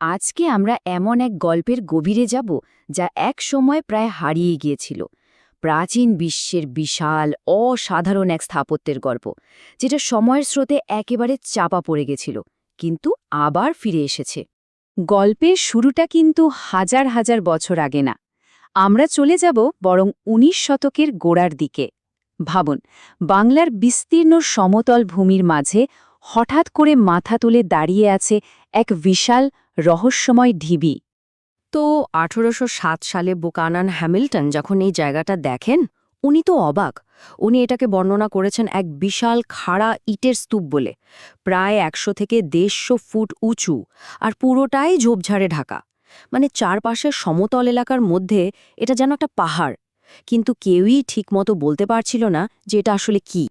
আজকে আমরা এমন এক গল্পের গভীরে যাব যা এক সময় প্রায় হারিয়ে গিয়েছিল। প্রাচীন বিশ্বের বিশাল, অসাধারণ এক স্থাপত্যের গল্প, যেটা সময়ের স্রোতে একেবারে চাপা পড়ে গেছিল, কিন্তু আবার ফিরে এসেছে। গল্পের শুরুটা কিন্তু হাজার হাজার বছর আগে না। আমরা চলে যাব বরং উনিশ শতকের গোড়ার দিকে। ভাবুন, বাংলার বিস্তীর্ণ সমতল ভূমির মাঝে হঠাৎ করে মাথা তুলে দাঁড়িয়ে আছে এক বিশাল রহস্যময় ঢিবি। তো আঠেরোশো সালে বুকানান হ্যামিল্টন যখন এই জায়গাটা দেখেন, উনি তো অবাক। উনি এটাকে বর্ণনা করেছেন এক বিশাল খাড়া ইটের স্তূপ বলে, প্রায় একশো থেকে দেড়শো ফুট উঁচু, আর পুরোটাই ঝোপঝাড়ে ঢাকা। মানে চারপাশের সমতল এলাকার মধ্যে এটা যেন একটা পাহাড়, কিন্তু কেউই ঠিকমতো বলতে পারছিল না যে এটা আসলে কি।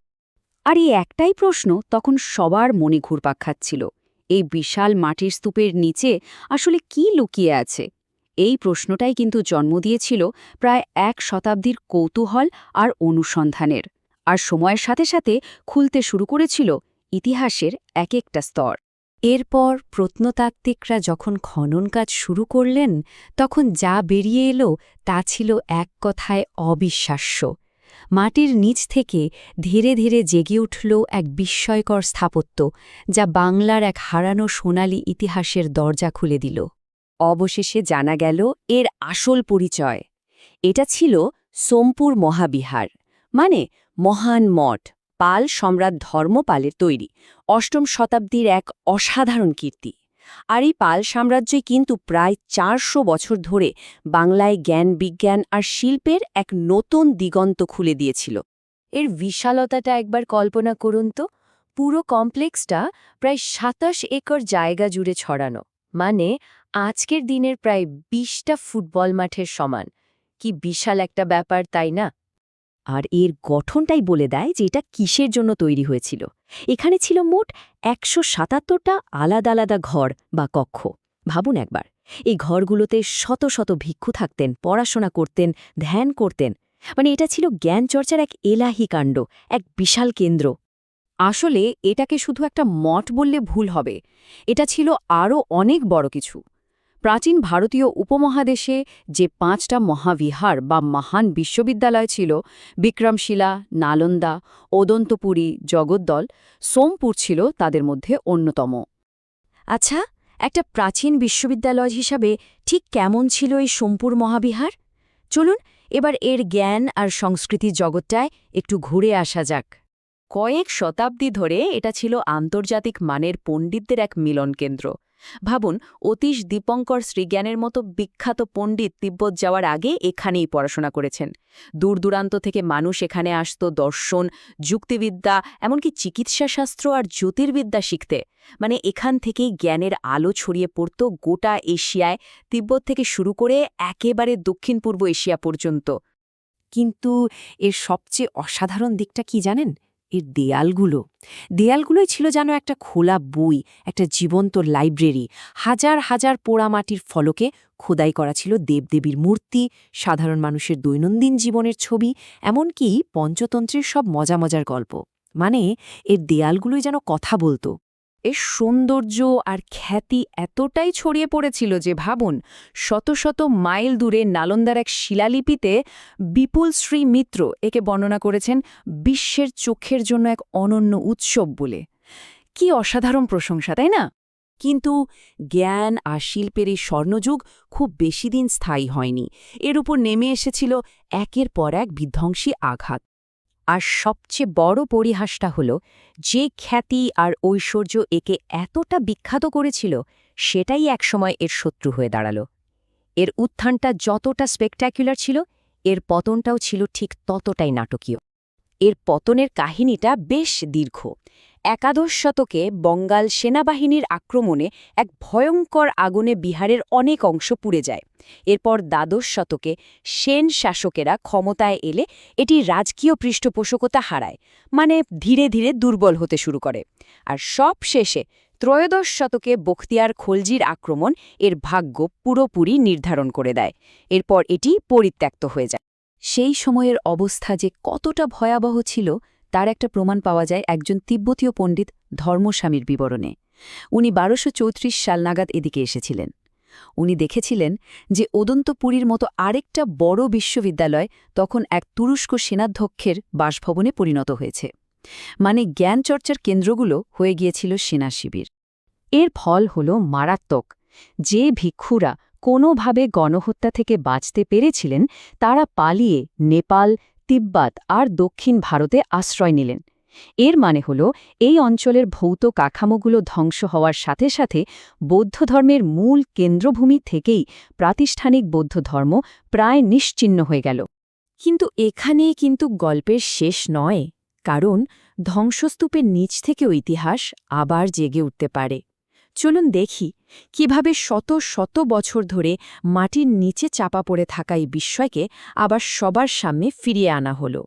আর এই একটাই প্রশ্ন তখন সবার মনে ঘুরপাক খাচ্ছিল। এই বিশাল মাটির স্তূপের নিচে আসলে কি লুকিয়ে আছে? এই প্রশ্নটাই কিন্তু জন্ম দিয়েছিল প্রায় এক শতাব্দীর কৌতূহল আর অনুসন্ধানের। আর সময়ের সাথে সাথে খুলতে শুরু করেছিল ইতিহাসের এক একটা স্তর। এরপর প্রত্নতাত্ত্বিকরা যখন খনন কাজ শুরু করলেন, তখন যা বেরিয়ে এলো তা ছিল এক কথায় অবিশ্বাস্য। মাটির নিচ থেকে ধীরে ধীরে জেগে উঠল এক বিস্ময়কর স্থাপত্য, যা বাংলার এক হারানো সোনালি ইতিহাসের দরজা খুলে দিল। অবশেষে জানা গেল, এর আসল পরিচয়। এটা ছিল সোমপুর মহাবিহার মানে মহান মঠ, পাল সম্রাট ধর্মপালের তৈরি, অষ্টম শতাব্দীর এক অসাধারণ কীর্তি। আর এই পাল সাম্রাজ্যই কিন্তু প্রায় চারশো বছর ধরে বাংলায় জ্ঞান, বিজ্ঞান আর শিল্পের এক নতুন দিগন্ত খুলে দিয়েছিল। এর বিশালতাটা একবার কল্পনা করুন তো, পুরো কমপ্লেক্সটা প্রায় সাতাশ একর জায়গা জুড়ে ছড়ানো। মানে আজকের দিনের প্রায় বিশটা ফুটবল মাঠের সমান। কি বিশাল একটা ব্যাপার, তাই না? আর এর গঠনটাই বলে দেয় যে এটা কিসের জন্য তৈরি হয়েছিল। এখানে ছিল মোট একশো সাতাত্তরটা আলাদা আলাদা ঘর বা কক্ষ। ভাবুন একবার, এই ঘরগুলোতে শত শত ভিক্ষু থাকতেন, পড়াশোনা করতেন, ধ্যান করতেন। মানে এটা ছিল জ্ঞান চর্চার এক এলাহি কাণ্ড, এক বিশাল কেন্দ্র। আসলে এটাকে শুধু একটা মঠ বললে ভুল হবে। এটা ছিল আরও অনেক বড় কিছু। প্রাচীন ভারতীয় উপমহাদেশে যে পাঁচটা মহাবিহার বা মহান বিশ্ববিদ্যালয় ছিল, বিক্রমশিলা, নালন্দা, ওদন্তপুরী জগদ্দল, সোমপুর ছিল তাদের মধ্যে অন্যতম। আচ্ছা একটা প্রাচীন বিশ্ববিদ্যালয় হিসাবে ঠিক কেমন ছিল এই সোমপুর মহাবিহার? চলুন, এবার এর জ্ঞান আর সংস্কৃতি জগৎটায় একটু ঘুরে আসা যাক। কয়েক শতাব্দী ধরে এটা ছিল আন্তর্জাতিক মানের পণ্ডিতদের এক মিলন কেন্দ্র ভাবুন, অতীশ দীপঙ্কর শ্রীজ্ঞানের মতো বিখ্যাত পণ্ডিত তিব্বত যাওয়ার আগে এখানেই পড়াশোনা করেছেন। দূর দূরান্ত থেকে মানুষ এখানে আসত দর্শন, যুক্তিবিদ্যা, এমনকি চিকিৎসাশাস্ত্র আর জ্যোতির্বিদ্যা শিখতে। মানে এখান থেকেই জ্ঞানের আলো ছড়িয়ে পড়ত গোটা এশিয়ায়, তিব্বত থেকে শুরু করে একেবারে দক্ষিণ পূর্ব এশিয়া পর্যন্ত। কিন্তু এর সবচেয়ে অসাধারণ দিকটা কি জানেন? এর দেয়ালগুলো। দেয়ালগুলোই ছিল যেন একটা খোলা বই, একটা জীবন্ত লাইব্রেরি। হাজার হাজার পোড়ামাটির ফলকে খোদাই করা ছিল দেবদেবীর মূর্তি, সাধারণ মানুষের দৈনন্দিন জীবনের ছবি, এমনকি পঞ্চতন্ত্রের সব মজা মজার গল্প। মানে এর দেয়ালগুলোই যেন কথা বলতো। এর সৌন্দর্য আর খ্যাতি এতটাই ছড়িয়ে পড়েছিল যে ভাবুন, শত শত মাইল দূরে নালন্দার এক শিলালিপিতে বিপুল শ্রী মিত্র একে বর্ণনা করেছেন বিশ্বের চোখের জন্য এক অনন্য উৎসব বলে। কি অসাধারণ প্রশংসা, তাই না? কিন্তু জ্ঞান আর শিল্পের এই স্বর্ণযুগ খুব বেশি দিন স্থায়ী হয়নি। এর উপর নেমে এসেছিল একের পর এক বিধ্বংসী আঘাত। আর সবচেয়ে বড় পরিহাসটা হল, যে খ্যাতি আর ঐশ্বর্য একে এতটা বিখ্যাত করেছিল, সেটাই একসময় এর শত্রু হয়ে দাঁড়াল। এর উত্থানটা যতটা স্পেকট্যাকুলার ছিল, এর পতনটাও ছিল ঠিক ততটাই নাটকীয়। এর পতনের কাহিনীটা বেশ দীর্ঘ। একাদশ শতকে বঙ্গাল সেনাবাহিনীর আক্রমণে এক ভয়ঙ্কর আগুনে বিহারের অনেক অংশ পুড়ে যায়। এরপর দ্বাদশ শতকে সেন শাসকেরা ক্ষমতায় এলে এটি রাজকীয় পৃষ্ঠপোষকতা হারায় মানে ধীরে ধীরে দুর্বল হতে শুরু করে। আর সব শেষে ত্রয়োদশ শতকে বখতিয়ার খলজির আক্রমণ এর ভাগ্য পুরোপুরি নির্ধারণ করে দেয়। এরপর এটি পরিত্যক্ত হয়ে যায়। সেই সময়ের অবস্থা যে কতটা ভয়াবহ ছিল তার একটা প্রমাণ পাওয়া যায় একজন তিব্বতীয় পণ্ডিত ধর্মস্বামীর বিবরণে। উনি বারোশো সাল নাগাদ এদিকে এসেছিলেন। উনি দেখেছিলেন যে ওদন্তপুরীর মতো আরেকটা বড় বিশ্ববিদ্যালয় তখন এক তুরস্ক সেনাধ্যক্ষের বাসভবনে পরিণত হয়েছে। মানে জ্ঞান চর্চার কেন্দ্রগুলো হয়ে গিয়েছিল সেনা শিবির। এর ফল হল মারাত্মক। যে ভিক্ষুরা কোনোভাবে গণহত্যা থেকে বাঁচতে পেরেছিলেন, তারা পালিয়ে নেপাল তিব্বত আর দক্ষিণ ভারতে আশ্রয় নিলেন। এর মানে হল, এই অঞ্চলের ভৌত কাঠামোগুলো ধ্বংস হওয়ার সাথে সাথে বৌদ্ধ ধর্মের মূল কেন্দ্রভূমি থেকেই প্রাতিষ্ঠানিক বৌদ্ধ ধর্ম প্রায় নিশ্চিহ্ন হয়ে গেল। কিন্তু এখানে কিন্তু গল্পের শেষ নয়, কারণ ধ্বংসস্তূপের নিচ থেকেও ইতিহাস আবার জেগে উঠতে পারে। চলুন দেখি কীভাবে শত শত বছর ধরে মাটির নিচে চাপা পড়ে থাকা এই বিস্ময়কে আবার সবার সামনে ফিরিয়ে আনা হলো।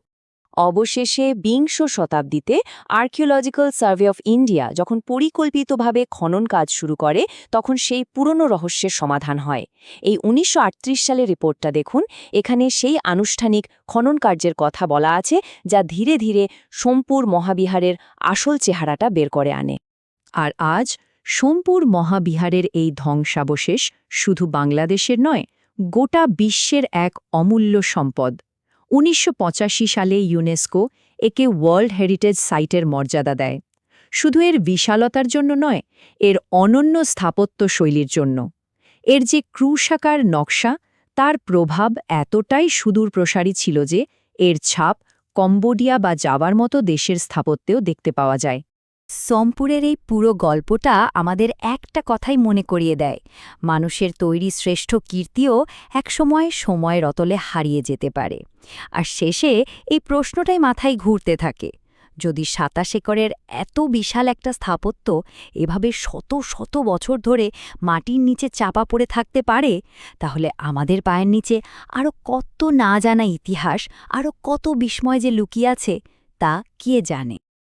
অবশেষে বিংশ শতাব্দীতে আর্কিওলজিক্যাল সার্ভে অফ ইন্ডিয়া যখন পরিকল্পিতভাবে খনন কাজ শুরু করে, তখন সেই পুরনো রহস্যের সমাধান হয়। এই উনিশশো আটত্রিশ সালের রিপোর্টটা দেখুন, এখানে সেই আনুষ্ঠানিক খনন কার্যের কথা বলা আছে, যা ধীরে ধীরে সোমপুর মহাবিহারের আসল চেহারাটা বের করে আনে। আর আজ সোমপুর মহাবিহারের এই ধ্বংসাবশেষ শুধু বাংলাদেশের নয়, গোটা বিশ্বের এক অমূল্য সম্পদ। উনিশশো পঁচাশি সালে ইউনেস্কো একে ওয়ার্ল্ড হেরিটেজ সাইটের মর্যাদা দেয়। শুধু এর বিশালতার জন্য নয়, এর অনন্য স্থাপত্য শৈলীর জন্য। এর যে ক্রুশাকার নকশা, তার প্রভাব এতটাই সুদূর প্রসারী ছিল যে, এর ছাপ কম্বোডিয়া বা জাবার মতো দেশের স্থাপত্যেও দেখতে পাওয়া যায়। সোমপুরের এই পুরো গল্পটা আমাদের একটা কথাই মনে করিয়ে দেয়। মানুষের তৈরি শ্রেষ্ঠ কীর্তিও একসময় সময়ের অতলে হারিয়ে যেতে পারে। আর শেষে এই প্রশ্নটাই মাথায় ঘুরতে থাকে, যদি সাতাশ একরের এত বিশাল একটা স্থাপত্য এভাবে শত শত বছর ধরে মাটির নিচে চাপা পড়ে থাকতে পারে, তাহলে আমাদের পায়ের নিচে আরও কত না জানা ইতিহাস আরও কত বিস্ময় যে লুকিয়ে আছে, তা কে জানে?